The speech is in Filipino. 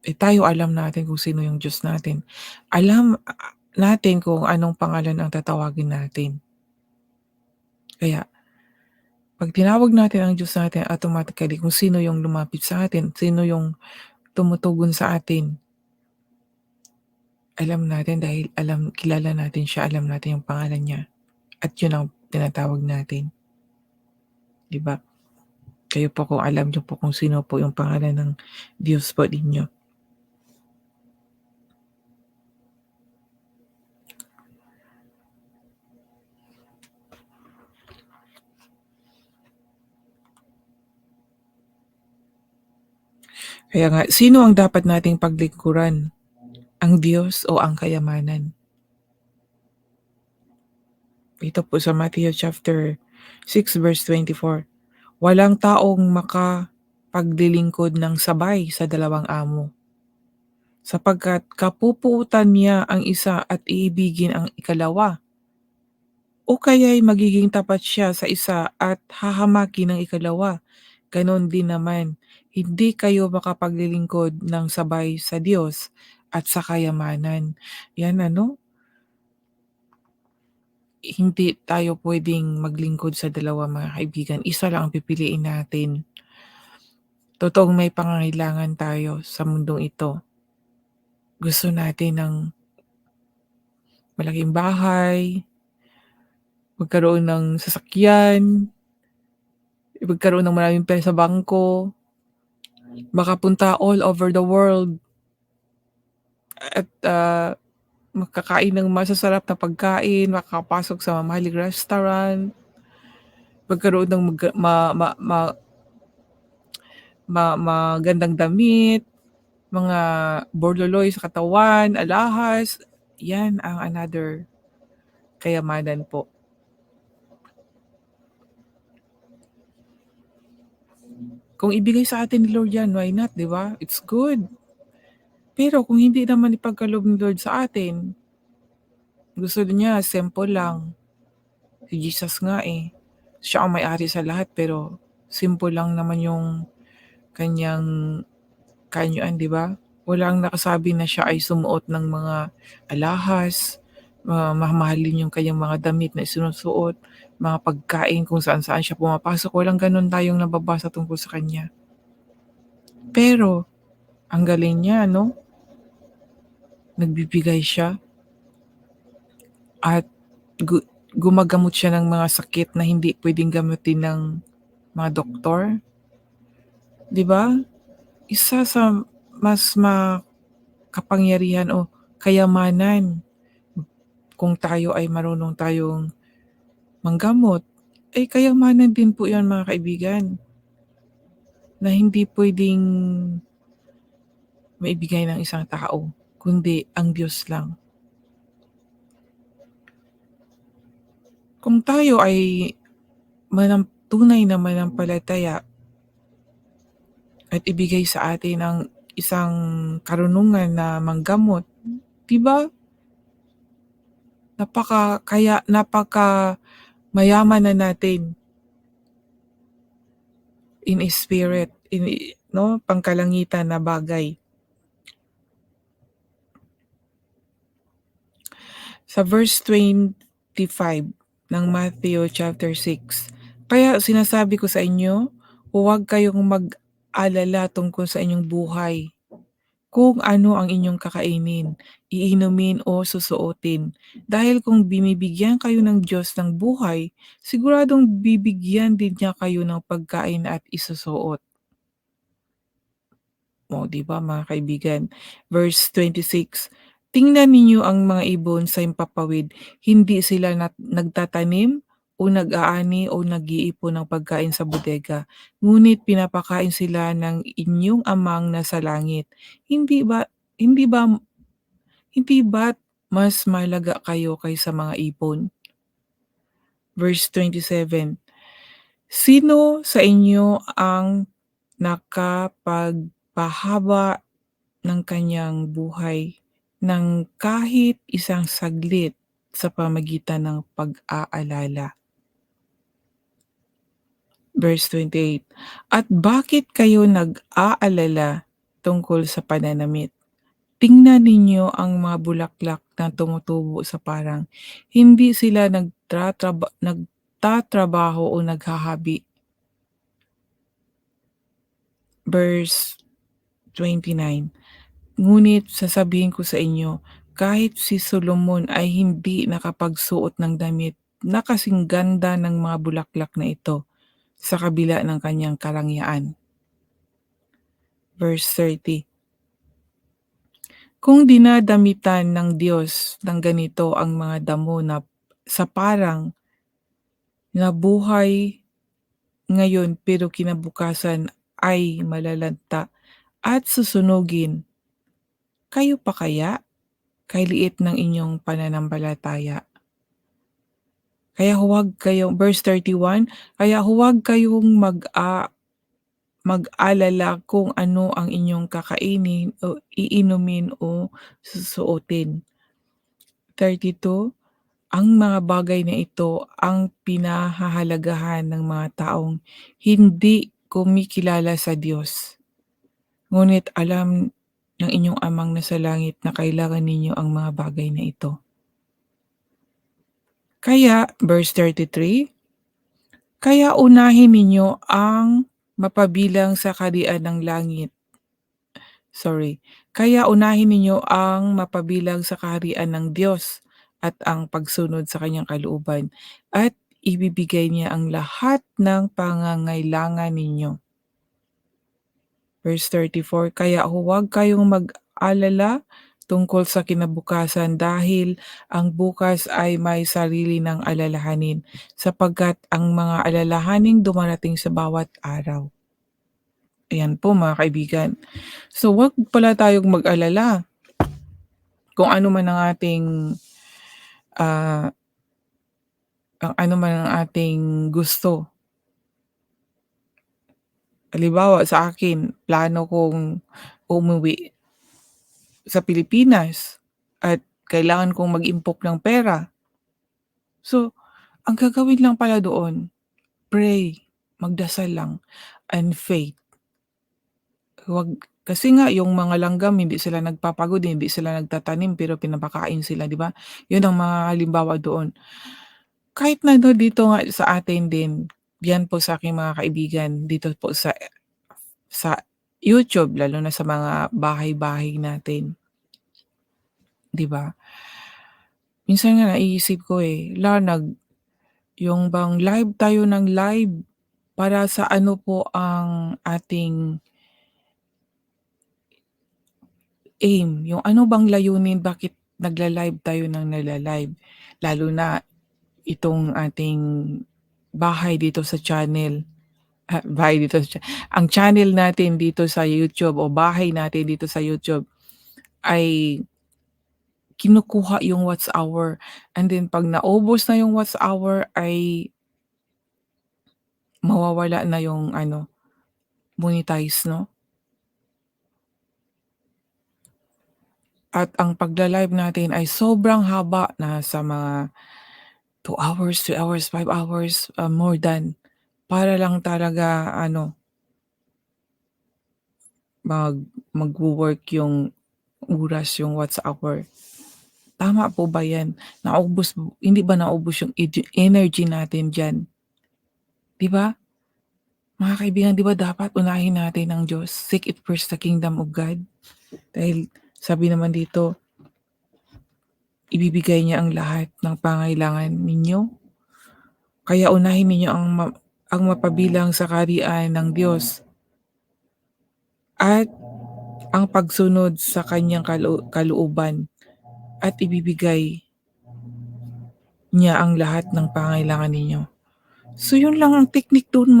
Eh, tayo alam natin kung sino yung Diyos natin. Alam a a natin kung anong pangalan ang tatawagin natin. Kaya 'pag tinawag natin ang Diyos natin automatically kung sino yung lumapit sa atin, sino yung tumutugon sa atin. Alam natin dahil alam kilala natin siya, alam natin yung pangalan niya at yun ang tinatawag natin. 'Di ba? Kayo po kung alam niyo po kung sino po yung pangalan ng Diyos po ninyo. Kaya nga, sino ang dapat nating paglingkuran? Ang Diyos o ang kayamanan? Ito po sa Matthew chapter 6 verse 24, "Walang taong makapaglilingkod ng sabay sa dalawang amo. Sapagkat kapupuutan niya ang isa at iibigin ang ikalawa. O kaya'y magiging tapat siya sa isa at hahamakin ang ikalawa. Gano'n din naman, hindi kayo makapaglilingkod ng sabay sa Diyos at sa kayamanan." 'Yan ano? Hindi tayo puwedeng maglingkod sa dalawa mga kaibigan, isa lang ang pipiliin natin. Totoong may pangangailangan tayo sa mundong ito. Gusto natin ng malaking bahay, magkaroon ng sasakyan, magkaroon ng maraming pera sa bangko, makapunta all over the world. At, ah, makakain ng masasarap na pagkain, makakapasok sa mamahaling restaurant. Magkaroon ng maga ma ma ma ma magandang damit, mga bololoy sa katawan, alahas, 'yan ang another kayamanan po. Kung ibigay sa atin ni Lord 'yan, why not, 'di ba? It's good. Pero kung hindi naman ipagkaloob ni Lord sa atin gusto niya simple lang. Si Jesus nga, eh, siya ang may-ari sa lahat pero simple lang naman yung kanyang kaanyuan, 'di ba? Walang nakasabi na siya ay sumuot ng mga alahas, ma mamahalin yung kanyang mga damit na isinusuot, mga pagkain kung saan-saan siya pumapasok, walang gano'n tayong nababasa tungkol sa kanya. Pero ang galing niya 'no? Nagbibigay siya. At gu gumagamot siya ng mga sakit na hindi puwedeng gamutin ng mga doktor. 'Di ba? Isa sa mas makapangyarihan o kayamanan kung tayo ay marunong tayong manggamot, ay kayamanan din po 'yan mga kaibigan. Na hindi puwedeng maibigay ng isang tao, kundi ang Diyos lang. Kung tayo ay manam tunay na manampalataya at ibigay sa atin ang isang karunungan na manggamot, 'di ba? Napaka kaya napakamayaman na natin. In spirit, in 'no, pangkalangitan na bagay. Sa verse 25 ng Matthew chapter 6, "Kaya sinasabi ko sa inyo, huwag kayong mag-alala tungkol sa inyong buhay, kung ano ang inyong kakainin, iinumin o susuotin. Dahil kung binibigyan kayo ng Diyos ng buhay, siguradong bibigyan din niya kayo ng pagkain at isusuot." Oh, 'di ba mga kaibigan? Verse 26, "Tingnan ninyo ang mga ibon sa himpapawid, hindi sila nat nagtatanim o nag-aani o nag-iipon ng pagkain sa bodega, ngunit pinapakain sila ng inyong Amang nasa langit. Hindi ba hindi ba hindi ba't mas mahalaga kayo kaysa mga ibon?" Verse 27, "Sino sa inyo ang nakapagpahaba ng kanyang buhay ng kahit isang saglit sa pamamagitan ng pag-aalala?" Verse 28, "At bakit kayo nag-aalala? tungkol sa pananamit. Tingnan ninyo ang mga bulaklak na tumutubo sa parang hindi sila nagtatraba nagtatrabaho o naghahabi. Verse 29, Ngunit sasabihin ko sa inyo, kahit si Solomon ay hindi nakapagsuot ng damit na kasing ganda ng mga bulaklak na ito sa kabila ng kanyang karangyaan. Verse 30, Kung dinadamitan ng Diyos ng ganito ang mga damo na sa parang na buhay ngayon pero kinabukasan ay malalanta at susunugin, kayo pa kaya? Kay liit ng inyong pananampalataya. Kaya huwag kayong verse 31, kaya huwag kayong mag-a mag-alala kung ano ang inyong kakainin o iinumin o susuotin. 32, ang mga bagay na ito ang pinahahalagahan ng mga taong hindi kumikilala sa Diyos. Ngunit alam ng inyong amang nasa langit na kailangan ninyo ang mga bagay na ito. Kaya, verse 33, Kaya unahin ninyo ang mapabilang sa kaharian ng langit. Sorry. Kaya unahin ninyo ang mapabilang sa kaharian ng Diyos at ang pagsunod sa kanyang kalooban at ibibigay niya ang lahat ng pangangailangan ninyo. Verse 34, Kaya huwag kayong mag-alala tungkol sa kinabukasan dahil ang bukas ay may sarili ng alalahanin sapagkat ang mga alalahaning dumarating sa bawat araw. Ayan po mga kaibigan. So wag pala tayong mag-alala kung ano man ang ating uh, ang ano man ang ating gusto Halimbawa sa akin, plano kong umuwi sa Pilipinas at kailangan kong mag-impok ng pera. So, ang gagawin lang pala doon, pray, magdasal lang, and faith. Wag kasi nga yung mga langgam hindi sila nagpapagod, hindi sila nagtatanim pero pinapakain sila, 'di ba? 'Yun ang mga halimbawa doon. Kahit na no, dito nga sa atin din, yan po sa aking mga kaibigan dito po sa sa YouTube lalo na sa mga bahay-bahay natin. 'Di ba? Minsan nga naiisip ko, eh, la nag yung bang live tayo ng live para sa ano po ang ating aim, yung ano bang layunin bakit nagla-live tayo ng nagla-live, lalo na itong ating bahay dito sa channel. Ah, bahay dito sa ang channel natin dito sa YouTube o bahay natin dito sa YouTube ay kinukuha yung watch hour and then 'pag naubos na yung watch hour ay mawawala na yung ano, monetize 'no? At ang pagla-live natin ay sobrang haba, nasa mga 2 hours, 3 hours, 5 hours, ah, more than. Para lang talaga ano mag magwo-work yung oras, yung watch hour. Tama po ba 'yan? Naubos hindi ba naubos yung energy natin diyan? 'Di ba? Mga kaibigan, 'di ba dapat unahin natin ang Diyos, seek it first the kingdom of God. Dahil sabi naman dito ibibigay niya ang lahat ng pangangailangan ninyo. Kaya unahin ninyo ang ang mapabilang sa kaharian ng Diyos at ang pagsunod sa kanyang kaloo kalooban at ibibigay niya ang lahat ng pangangailangan ninyo. So yun lang ang teknik dun